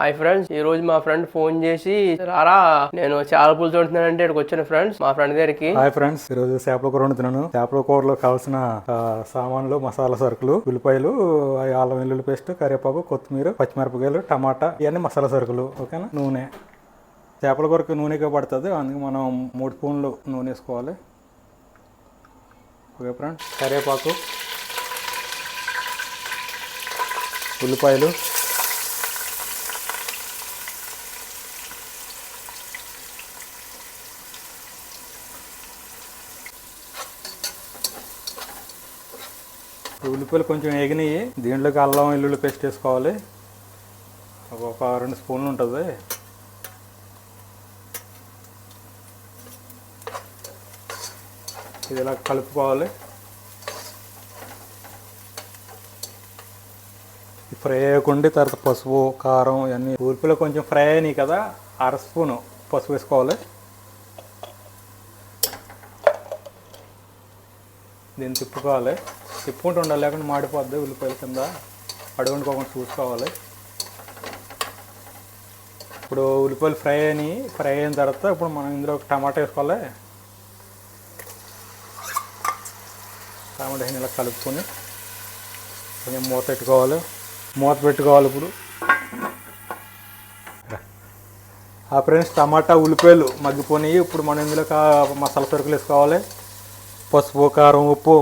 Hi friends ఈ రోజు మా ఫ్రెండ్ ఫోన్ చేసి రారా నేను చేపల పులుసు వండుతున్నానంటే ఇక్కడికి వచ్చిన ఫ్రెండ్స్ మా ఫ్రెండ్ దగ్గరికి. హాయ్ ఫ్రెండ్స్ ఈరోజు చేపల కూర వండుతున్నాను. చేపల కూరలో కావాల్సిన ఆ, సామాన్లు మసాలా సరుకులు ఉల్లిపాయలు ఆ, అల్లం వెల్లుల్లి పేస్ట్ కరివేపాకు కొత్తిమీర పచ్చిమిరపకాయలు టమాటా ఇవన్నీ మసాలా సరుకులు ఓకేనా? నూనె. చేపల కూరకు నూనెగా పడుతుంది. అందుకే మనం మూడు స్పూన్లు నూనె వేసుకోవాలి. ఓకే ఫ్రెండ్స్ కరివేపాకు ఉల్లిపాయలు ఉల్లిపాయలు కొంచెం ఎగినాయి దీంట్లోకి అల్లం వెల్లుల్లి పేస్ట్ వేసుకోవాలి. ఒక- రెండు స్పూన్లు ఉంటుంది. ఇది ఇలా కలుపుకోవాలి. ఫ్రై అయ్యకుండా తర్వాత పసుపు కారం ఇవన్నీ. ఉల్లిపాయలు కొంచెం ఫ్రై అయినాయి కదా అర స్పూను పసుపు వేసుకోవాలి. దీన్ని తిప్పుకోవాలి. తిప్పుకుంటూ ఉండాలి లేకుండా మాడిపోద్ది ఉల్లిపాయల కింద అడుగుండుకోకుండా చూసుకోవాలి. ఇప్పుడు ఉల్లిపాయలు ఫ్రై అయినాయి ఫ్రై అయిన తర్వాత ఇప్పుడు మనం ఇందులో ఒక టమాటా వేసుకోవాలి. టమాటా ఇలా కలుపుకొని కొంచెం మూత పెట్టుకోవాలి. మూత పెట్టుకోవాలి ఇప్పుడు. ఆ ఫ్రెండ్స్ టమాటా ఉల్లిపాయలు మగ్గిపోయినాయి. ఇప్పుడు మనం ఇందులో మసాలా సరుకులు వేసుకోవాలి. పసుపు కారం ఉప్పు.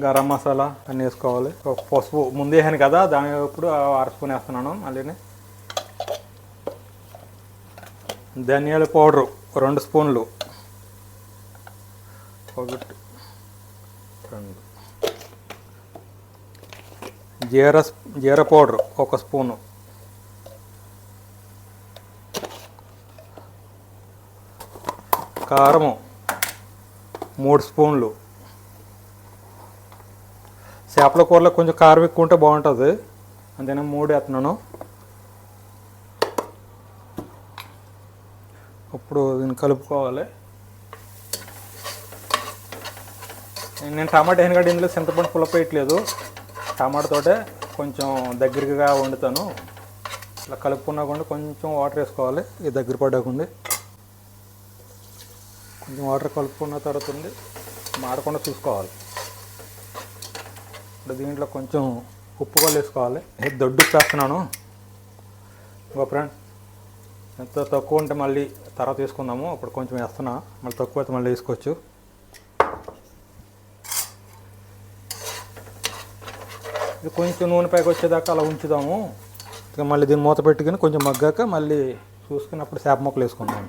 గరం మసాలా అన్నీ వేసుకోవాలి. ఒక పసుపు ముందు వేసాను కదా దాని ఇప్పుడు అర స్పూన్ వేస్తున్నాను మళ్ళీ ధనియాల పౌడరు రెండు స్పూన్లు. ఒకటి రెండు. జీర జీర పౌడర్ ఒక స్పూను. కారము మూడు స్పూన్లు. చేపల కూరలో కొంచెం కారం ఎక్కువ ఉంటే బాగుంటుంది. అంతేనా? మూడు వేస్తున్నాను ఇప్పుడు దీన్ని కలుపుకోవాలి. నేను టమాటా వేసిన కాడ ఇందులో చింతపండు పులప వేయట్లేదు. టమాటాతోటే కొంచెం దగ్గరగా వండుతాను. ఇలా కలుపుకున్నా కూడా కొంచెం వాటర్ వేసుకోవాలి. ఇది దగ్గర పడకుండా కొంచెం వాటర్ కలుపుకున్న తర్వాత ఉంది. మాడకుండా చూసుకోవాలి. ఇప్పుడు దీంట్లో కొంచెం ఉప్పు కూడా వేసుకోవాలి. దొడ్డు చేస్తున్నాను. ఇంకో ఫ్రెండ్ ఎంత తక్కువ ఉంటే మళ్ళీ తర్వాత తీసుకుందాము. అప్పుడు కొంచెం వేస్తున్నా. మళ్ళీ తక్కువ అయితే మళ్ళీ వేసుకోవచ్చు. ఇది కొంచెం నూనె పైకి వచ్చేదాకా అలా ఉంచుదాము. ఇక మళ్ళీ దీన్ని మూత పెట్టుకుని కొంచెం మగ్గాక మళ్ళీ చూసుకున్నప్పుడు చేప ముక్కలు వేసుకుందాం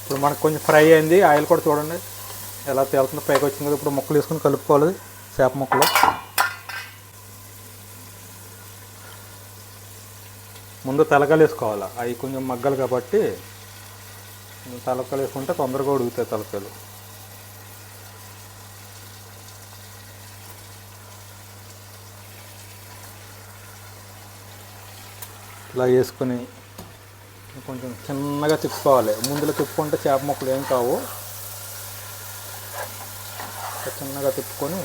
ఇప్పుడు మనకు కొంచెం ఫ్రై అయింది. ఆయిల్ కూడా చూడండి. ఎలా తేలుతుందో పైకి వచ్చింది కదా ఇప్పుడు ముక్కలు వేసుకుని కలుపుకోవాలి చేప ముక్కలు. ముందు తలకాయలు వేసుకోవాలి? అవి కొంచెం మగ్గలు కాబట్టి తలకాయలు వేసుకుంటే తొందరగా ఉడుకుతాయి తలకాయలు. ఇలా వేసుకొని కొంచెం చిన్నగా తిప్పుకోవాలి. ముందులో తిప్పుకుంటే చేప ముక్కలు ఏం కావు. చిన్నగా తిప్పుకొని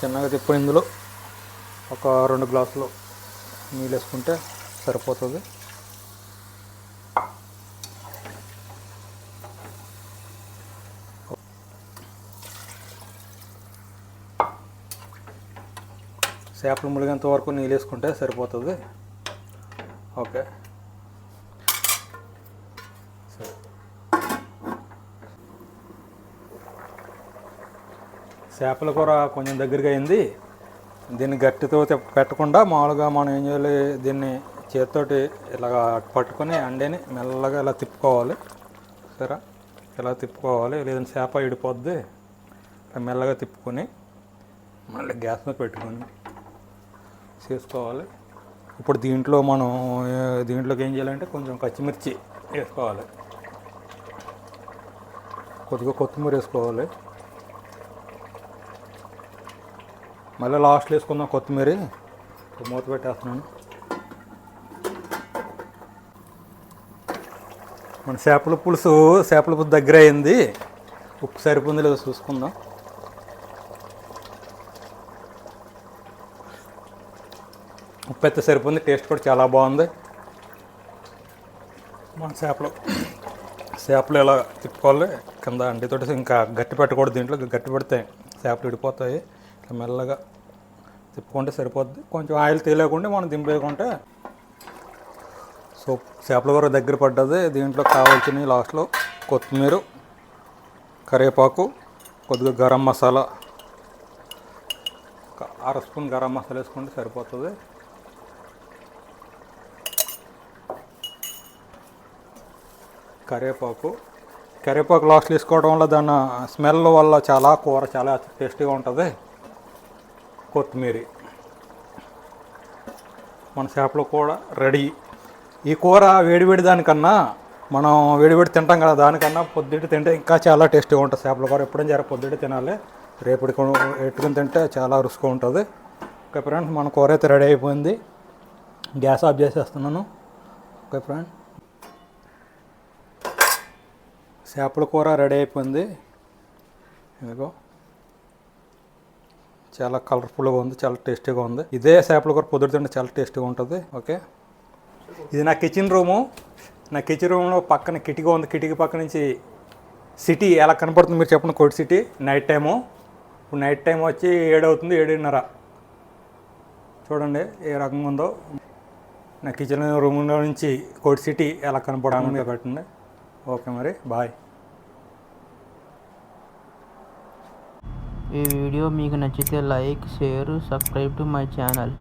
చిన్నగా తిప్పుకొని ఇందులో ఒక రెండు గ్లాసులు నీళ్ళు వేసుకుంటే సరిపోతుంది. చేపలు ములిగేంత వరకు నీళ్ళు వేసుకుంటే సరిపోతుంది. ఓకే. చేపల కూర కొంచెం దగ్గరగా అయింది. దీన్ని గట్టితో పెట్టకుండా మామూలుగా మనం ఏం చేయాలి దీన్ని చేతితోటి ఇలా పట్టుకొని అండేని మెల్లగా ఇలా తిప్పుకోవాలి. సరే ఇలా తిప్పుకోవాలి. లేదంటే చేప ఇడిపోద్ది. ఇలా మెల్లగా తిప్పుకొని మళ్ళీ గ్యాస్ మీద పెట్టుకొని చేసుకోవాలి. ఇప్పుడు దీంట్లో మనం దీంట్లోకి ఏం చేయాలంటే కొంచెం పచ్చిమిర్చి వేసుకోవాలి. కొద్దిగా కొత్తిమీర వేసుకోవాలి. మళ్ళీ లాస్ట్లో వేసుకుందాం కొత్తిమీర. మూత పెట్టేస్తున్నాను. మన చేపల పులుసు చేపల పులుసు దగ్గర అయింది. ఉప్పు సరిపోయింది లేదో చూసుకుందాం. ఉప్పు అయితే సరిపోయింది టేస్ట్ కూడా చాలా బాగుంది. మన చేపలు చేపలు ఎలా తిప్పుకోవాలి కింద అంటితోటి ఇంకా గట్టి పెట్టకూడదు దీంట్లో గట్టి పెడితే చేపలు విడిపోతాయి. ఇట్లా మెల్లగా తిప్పుకుంటే సరిపోద్ది. కొంచెం ఆయిల్ తేలేకుండా మనం దింపేయకుంటే సో చేపల కూర దగ్గర పడ్డది. దీంట్లో కావాల్సినవి లాస్ట్లో కొత్తిమీర కరివేపాకు కొద్దిగా గరం మసాలా అర స్పూన్ గరం మసాలా వేసుకుంటే సరిపోతుంది. కరివేపాకు. కరివేపాకు లాస్ట్ వేసుకోవడం వల్ల దాని స్మెల్ వల్ల చాలా కూర చాలా టేస్టీగా ఉంటుంది. కొత్తిమీర మన చేపల కూర రెడీ. ఈ కూర వేడివేడి దానికన్నా మనం వేడివేడి తింటాం కదా దానికన్నా పొద్దుటి తింటే ఇంకా చాలా టేస్టీగా ఉంటుంది చేపల కూర. ఎప్పుడైనా జర పొద్దుటి తినాలి. రేపటి ఎట్టుకుని తింటే చాలా రుచిగా ఉంటుంది. ఓకే ఫ్రెండ్స్ మన కూర అయితే రెడీ అయిపోయింది. గ్యాస్ ఆఫ్ చేసేస్తున్నాను. Okay friend. చేపల కూర రెడీ అయిపోయింది. ఇదిగో. చాలా కలర్ఫుల్గా ఉంది చాలా టేస్టీగా ఉంది. ఇదే చేపల కూర పొద్దుట తింటే చాలా టేస్టీగా ఉంటుంది ఓకే ఇది నా కిచెన్ రూము నా కిచెన్ రూమ్లో పక్కన కిటికీ ఉంది కిటికీ పక్క నుంచి సిటీ ఎలా కనపడుతుంది మీరు చెప్పండి కోటి సిటీ నైట్ టైము ఇప్పుడు నైట్ టైం వచ్చి ఏడు అవుతుంది ఏడున్నర. చూడండి ఏ రకంగా ఉందో. నా కిచెన్ రూమ్లో నుంచి కోటి సిటీ ఎలా కనపడాలని పెట్టండి. ఓకే మరి. బాయ్ ఈ వీడియో మీకు నచ్చితే like share subscribe to my channel.